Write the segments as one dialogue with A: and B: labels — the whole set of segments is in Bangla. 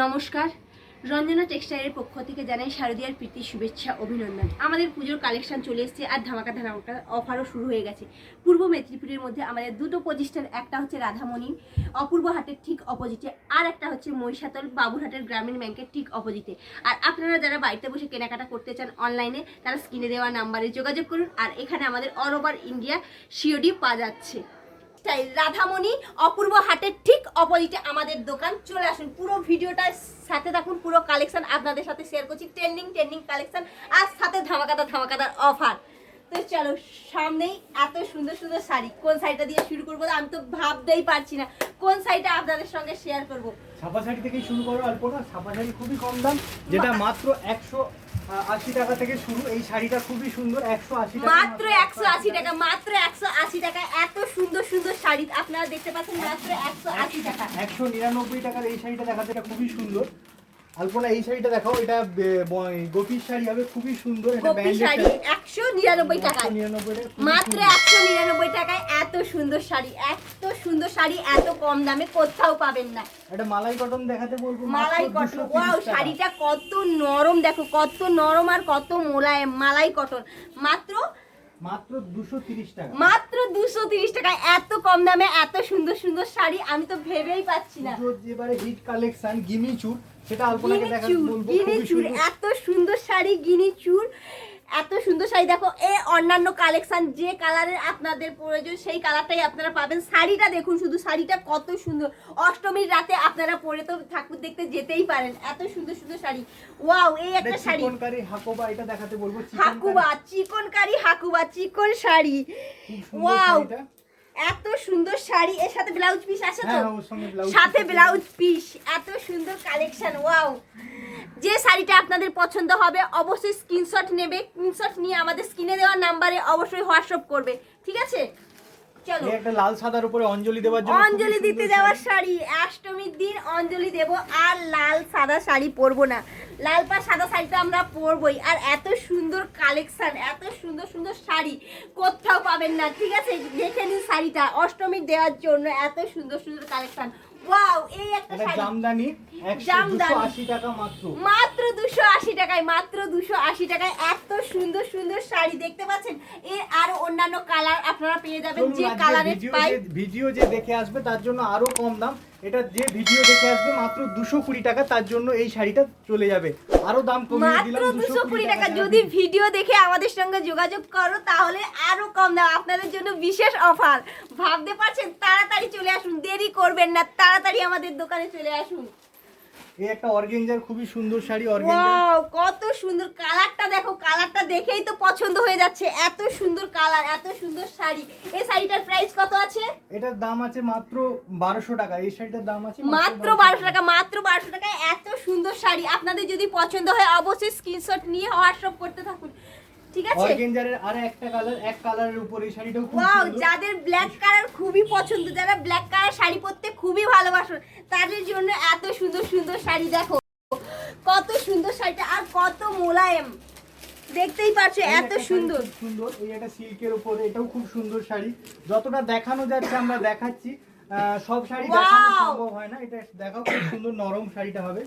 A: নমস্কার। রঞ্জনা টেক্সটাইলের পক্ষ থেকে জানাই শারদীয়ার প্রীতি, শুভেচ্ছা, অভিনন্দন। আমাদের পুজোর কালেকশন চলে এসেছে আর ধামাকা ধামাকা অফারও শুরু হয়ে গেছে। পূর্ব মেদিনীপুরের মধ্যে আমাদের দুটো প্রতিষ্ঠান, একটা হচ্ছে রাধামণি অপূর্ব হাটের ঠিক অপোজিটে আর একটা হচ্ছে মহিষাতল বাবুরহাটের গ্রামীণ ব্যাংকের ঠিক অপোজিটে। আর আপনারা যারা বাড়িতে বসে কেনাকাটা করতে চান অনলাইনে, তারা স্ক্রিনে দেওয়া নাম্বারে যোগাযোগ করুন। আর এখানে আমাদের অল ওভার ইন্ডিয়া সিওডি পাওয়া যাচ্ছে। স্টাইল। রাধামণি অপূর্ব হাটের ঠিক অপোজিটে আমাদের দোকান। চলে আসুন পুরো ভিডিওটা সাথে থাকুন পুরো কালেকশন আপনাদের সাথে শেয়ার করছি। ট্রেন্ডিং ট্রেন্ডিং কালেকশন আর সাথে ধামাকাদার ধামাকাদার অফার তো চলো সামনেই এত সুন্দর সুন্দর শাড়ি। কোন শাড়িটা দিয়ে শুরু করব? আমি তো ভাবতেই পারছি না। কোন শাড়িটা আপনাদের সঙ্গে শেয়ার করব?
B: ছাপা শাড়ি থেকেই শুরু করো আলপনা ছাপা শাড়ি খুবই কম দাম যেটা মাত্র একশো আশি টাকা থেকে শুরু। এই শাড়িটা খুবই সুন্দর একশো আশি
A: মাত্র একশো আশি টাকা মাত্র একশো আশি টাকা। এত সুন্দর সুন্দর শাড়ি আপনারা দেখতে পাচ্ছেন মাত্র একশো আশি টাকা।
B: একশো নিরানব্বই টাকার এই শাড়িটা দেখাতে খুবই সুন্দর। আলপনা এই শাড়িটা এটা গোপীর শাড়ি হবে খুবই সুন্দর এটা
A: শাড়ি
B: টাকা
A: মাত্র টাকায় এত সুন্দর শাড়ি এত সুন্দর শাড়ি এত কম দামে কোথাও পাবেন না।
B: একটা মালাই কটন দেখাতে বলব
A: মালাই কটন ওয়াও শাড়িটা কত নরম দেখো কত নরম আর কত মোলায়েম মালাই কটন। মাত্র
B: মাত্র দুশো তিরিশ টাকা।
A: মাত্র এত কম দামে এত সুন্দর সুন্দর শাড়ি আমি তো ভেবেই পাচ্ছি না।
B: এবারে হিট কালেকশন গিমি চুর সেটা আলপনাকে
A: দেখাবো
B: বলব
A: গিনি চুর এত সুন্দর শাড়ি গিনি চুর। এত সুন্দর শাড়ি দেখো এ অন্যান্য কালেকশন যে কালারের আপনাদের প্রয়োজন সেই কালারটাই আপনারা পাবেন। শাড়িটা দেখুন শুধু শাড়িটা কত সুন্দর। অষ্টমীর রাতে আপনারা পরে তো ঠাকুর দেখতে যেতেই পারেন। এত সুন্দর সুন্দর শাড়ি। ওয়াও এই একটা শাড়ি।
B: চিকনকারি হাকোবা এটা দেখাতে বলব চিকনকারি-
A: হাকুবা চিকন কারি হাকুবা চিকন শাড়ি। ওয়াও এত সুন্দর শাড়ি। এর সাথে ব্লাউজ পিস আছে তো?
B: হ্যাঁ, ব্লাউজ
A: সাথে ব্লাউজ পিস এত সুন্দর কালেকশন ওয়াও যে শাড়িটা আপনাদের পছন্দ হবে অবশ্যই স্ক্রিনশট নেবে। স্ক্রিনশট নিয়ে আমাদের স্ক্রিনে দেওয়া নাম্বারে অবশ্যই হোয়াটসঅ্যাপ করবে। ঠিক আছে? চলো।
B: একটা লাল সাদার উপরে অঞ্জলি দেওয়ার জন্য
A: অঞ্জলি দিতে। যাওয়ার শাড়ি অষ্টমীর দিন অঞ্জলি দেব আর লাল সাদা শাড়ি পরবো না। লাল পা সাদা শাড়িটা আমরা পরবই। আর এত সুন্দর কালেকশন এত সুন্দর সুন্দর শাড়ি কোথাও পাবেন না ঠিক আছে? দেখে নিন শাড়িটা অষ্টমীর দেওয়ার জন্য এত সুন্দর সুন্দর কালেকশন ওয়াও এই একটা শাড়ি।
B: জামদানি টাকা মাত্র।
A: মাত্র দুশো আশি টাকায় মাত্র দুশো আশি টাকায় এত সুন্দর সুন্দর শাড়ি দেখতে পাচ্ছেন? এর আরও অন্যান্য কালার আপনারা পেয়ে যাবেন যে কালারের পাই
B: ভিডিও যে দেখে আসবে তার জন্য আরও কম দাম। এটা যে ভিডিও দেখে আসবে মাত্র দুশো কুড়ি টাকা তার জন্য এই শাড়িটা চলে যাবে। আরও দাম কমিয়ে দিলাম
A: দুশো কুড়ি টাকা যদি ভিডিও দেখে আমাদের সঙ্গে যোগাযোগ করো তাহলে আরও কম দাম। আপনাদের জন্য বিশেষ অফার ভাবতে পারছেন তাড়াতাড়ি চলে আসুন। দেরি করবেন না। তাড়াতাড়ি আমাদের দোকানে চলে আসুন।
B: এই একটা অর্গেঞ্জার খুবই সুন্দর শাড়ি অর্গেঞ্জা
A: ওয়াও কত সুন্দর কালারটা দেখো কালারটা দেখেই তো পছন্দ হয়ে যাচ্ছে। এত সুন্দর কালার এত সুন্দর শাড়ি। এই শাড়িটার প্রাইস কত আছে?
B: এটার দাম আছে মাত্র বারোশো টাকা। এই শাড়িটার দাম আছে
A: মাত্র বারোশো টাকা। মাত্র বারোশো টাকায় এত সুন্দর শাড়ি। আপনাদের যদি পছন্দ হয় অবশ্যই স্ক্রিনশট নিয়ে হোয়াটসঅ্যাপ করতে থাকুন। ঠিক আছে?
B: আর একটা কালার এক কালারের উপর এই শাড়িটাও খুব
A: ওয়াও যাদের ব্ল্যাক কালার খুবই পছন্দ যারা ব্ল্যাক কালার শাড়ি পরতে খুবই ভালোবাসো তাদের জন্য এত সুন্দর সুন্দর শাড়ি দেখো। কত সুন্দর শাড়িটা আর কত মোলায়েম। দেখতেই পাচ্ছ এত সুন্দর।
B: সুন্দর এই একটা সিল্কের উপরে এটাও খুব সুন্দর শাড়ি। যতটা দেখানো যাচ্ছে আমরা দেখাচ্ছি। সব শাড়ি দেখানো সম্ভব হয় না এটা দেখাও খুব সুন্দর নরম শাড়িটা হবে।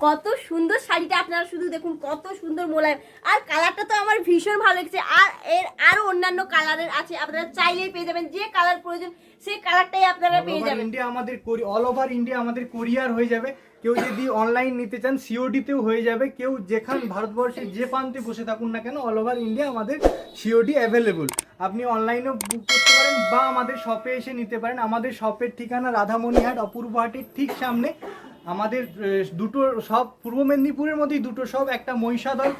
A: কত সুন্দর শাড়িটা আপনারা শুধু দেখুন কত সুন্দর মোলায়েম। আর কালারটা তো আমার ভীষণ ভালো লেগেছে। আর এর আরও অন্যান্য কালারের আছে আপনারা চাইলেই পেয়ে যাবেন। যে কালার প্রয়োজন সেই কালারটাই আপনারা পেয়ে যাবেন।
B: ইন্ডিয়া আমাদের অল ওভার ইন্ডিয়া আমাদের কোরিয়ার হয়ে যাবে। কেউ যদি অনলাইন নিতে চান সিওডি তেও হয়ে যাবে। কেউ যেখান ভারতবর্ষে যে প্রান্তে বসে থাকুন না কেন অল ওভার ইন্ডিয়া আমাদের সিওডি অ্যাভেলেবল আপনি অনলাইনেও বুক করতে পারেন বা আমাদের শপে এসে নিতে পারেন। আমাদের শপের ঠিকানা রাধামণিহাট অপূর্ব হাটের ঠিক সামনে। আমাদের দুটো সব পূর্ব মেদিনীপুরের মধ্যেই দুটো সব, একটা মহিষাদল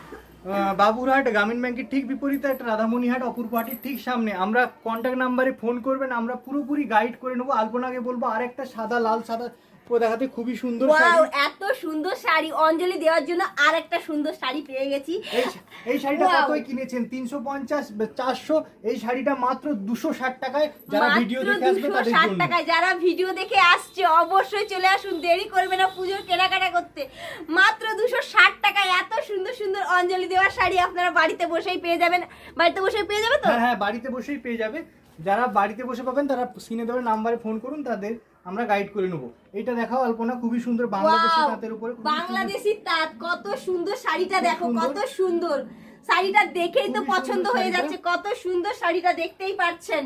B: বাবুরহাট, গ্রামীণ ব্যাংকের ঠিক বিপরীতে, একটা রাধামণিহাট, অপূর্ব হাটের ঠিক সামনে। আমরা কন্ট্যাক্ট নাম্বারে ফোন করবেন, আমরা পুরোপুরি গাইড করে নেব। আলপনাকে বলব আর একটা সাদা, লাল, সাদা করে দেখাতে খুবই সুন্দর
A: ওয়াও এত সুন্দর শাড়ি। অঞ্জলি দেওয়ার জন্য আর একটা সুন্দর শাড়ি পেয়ে গেছি।
B: এই শাড়িটা কতই কিনেছেন? তিনশো পঞ্চাশ চারশো? এই শাড়িটা মাত্র দুশো ষাট টাকায় যারা ভিডিও দেখে আসবে তাদের জন্য।
A: টাকায় যারা ভিডিও দেখে আসছে অবশ্যই চলে আসুন। দেরি করবে না পুজোর কেনাকাটা করতে। মাত্র দুশো ষাট টাকায় এত সুন্দর সুন্দর অঞ্জলি দেওয়ার শাড়ি আপনারা বাড়িতে বসেই পেয়ে যাবেন। বাড়িতে বসেই পেয়ে যাবে তো?
B: হ্যাঁ হ্যাঁ বাড়িতে বসেই পেয়ে যাবে। যারা বাড়িতে বসে পাবেন তারা স্ক্রিনে দেওয়ার নাম্বারে ফোন করুন তাদের আমরা গাইড করে নেব। এটা দেখাও আলপনা খুবই সুন্দর বাংলাদেশি তাঁতের উপরে
A: বাংলাদেশি তাঁত কত সুন্দর শাড়িটা দেখো কত সুন্দর। শাড়িটা দেখেই তো পছন্দ হয়ে যাচ্ছে কত সুন্দর শাড়িটা দেখতেই পাচ্ছেন।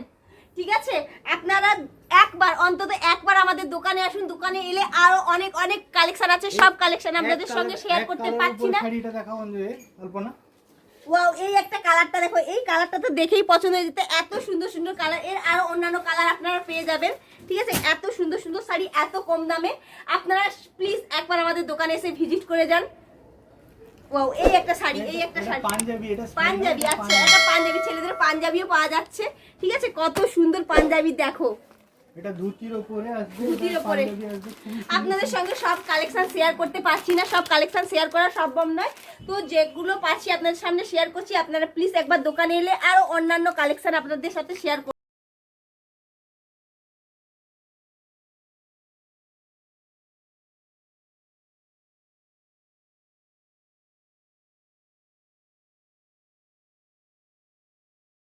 A: ঠিক আছে? আপনারা একবার অন্তত একবার আমাদের দোকানে আসুন দোকানে এলে আরও অনেক অনেক কালেকশন আছে। সব কালেকশন আপনাদের সঙ্গে শেয়ার করতে পারছি না।
B: শাড়িটা দেখাও অঞ্জলি আলপনা।
A: ওয়াও এই একটা কালারটা দেখো এই কালারটা তো দেখেই পছন্দ হয়ে যেতে এত সুন্দর সুন্দর কালারের আরও অন্যান্য কালার আপনারা পেয়ে যাবেন। ঠিক আছে এত সুন্দর সুন্দর শাড়ি এত কম দামে। আপনারা প্লিজ একবার আমাদের দোকানে এসে ভিজিট করে যান। ওয়াও এই একটা শাড়ি এই একটা শাড়ি।
B: পাঞ্জাবি এটা
A: পাঞ্জাবি আচ্ছা এটা পাঞ্জাবি ছেলেদের পাঞ্জাবিও পাওয়া যাচ্ছে। ঠিক আছে কত সুন্দর পাঞ্জাবি দেখো।
B: এটা ধুতির উপরে আসবে
A: ধুতির। আপনাদের সঙ্গে সব কালেকশন শেয়ার করতে পারছি না সব কালেকশন শেয়ার করা সম্ভব নয়। তো যেগুলো পাচ্ছি আপনাদের সামনে শেয়ার করছি আপনারা প্লিজ একবার দোকানে এলে আরও অন্যান্য কালেকশন আপনাদের সাথে শেয়ার